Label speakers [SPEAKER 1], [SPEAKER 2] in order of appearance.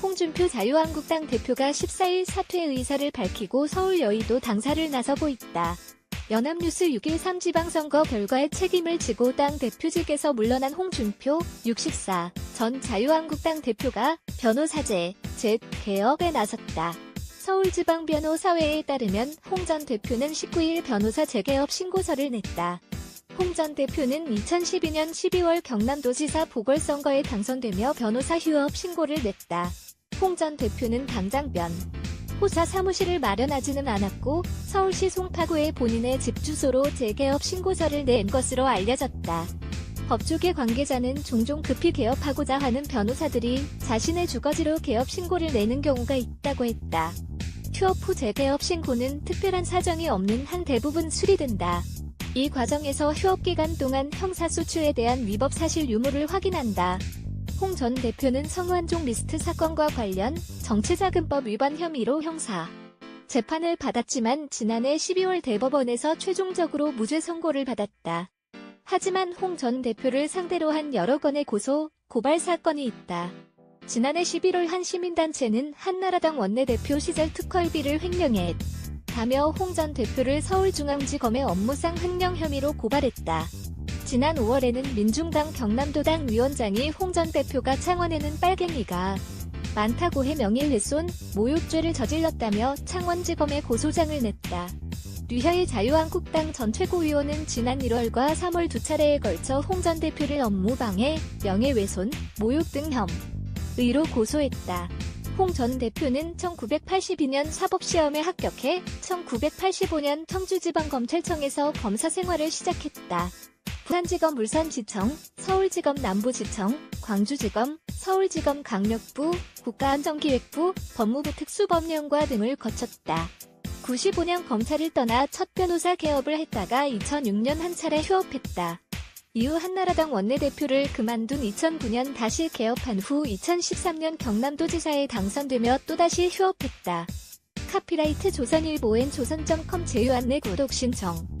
[SPEAKER 1] 홍준표 자유한국당 대표가 14일 사퇴 의사를 밝히고 서울 여의도 당사를 나서고 있다. 연합뉴스 6.13 지방선거 결과에 책임을 지고 당 대표직에서 물러난 홍준표 64전 자유한국당 대표가 변호사제 제 개업에 나섰다. 서울지방변호사회에 따르면 홍 전 대표는 19일 변호사 재개업 신고서를 냈다. 홍 전 대표는 2012년 12월 경남도지사 보궐선거에 당선되며 변호사 휴업 신고를 냈다. 홍 전 대표는 당장 변 호사 사무실을 마련하지는 않았고 서울시 송파구에 본인의 집 주소로 재개업 신고서를 낸 것으로 알려졌다. 법조계 관계자는 종종 급히 개업하고자 하는 변호사들이 자신의 주거지로 개업 신고를 내는 경우가 있다고 했다. 휴업 후 재개업 신고는 특별한 사정이 없는 한 대부분 수리된다. 이 과정에서 휴업 기간 동안 형사소추에 대한 위법 사실 유무를 확인한다. 홍 전 대표는 성완종 리스트 사건과 관련 정치자금법 위반 혐의로 형사 재판을 받았지만 지난해 12월 대법원에서 최종적으로 무죄 선고를 받았다. 하지만 홍 전 대표를 상대로 한 여러 건의 고소, 고발 사건이 있다. 지난해 11월 한 시민단체는 한나라당 원내대표 시절 특활비를 횡령했. 다며 홍 전 대표를 서울중앙지검의 업무상 횡령 혐의로 고발했다. 지난 5월에는 민중당 경남도당 위원장이 홍 전 대표가 창원에는 빨갱이가 많다고 해 명예훼손, 모욕죄를 저질렀다며 창원지검에 고소장을 냈다. 류혀의 자유한국당 전 최고위원은 지난 1월과 3월 두 차례에 걸쳐 홍 전 대표를 업무방해, 명예훼손, 모욕 등 혐 의로 고소했다. 홍 전 대표는 1982년 사법시험에 합격해 1985년 청주지방검찰청에서 검사 생활을 시작했다. 부산지검 울산지청, 서울지검 남부지청, 광주지검, 서울지검 강력부, 국가안전기획부, 법무부 특수법령과 등을 거쳤다. 95년 검찰을 떠나 첫 변호사 개업을 했다가 2006년 한 차례 휴업했다. 이후 한나라당 원내대표를 그만둔 2009년 다시 개업한 후 2013년 경남도지사에 당선되며 또다시 휴업했다. 카피라이트 조선일보엔 조선.com 제휴 안내 구독 신청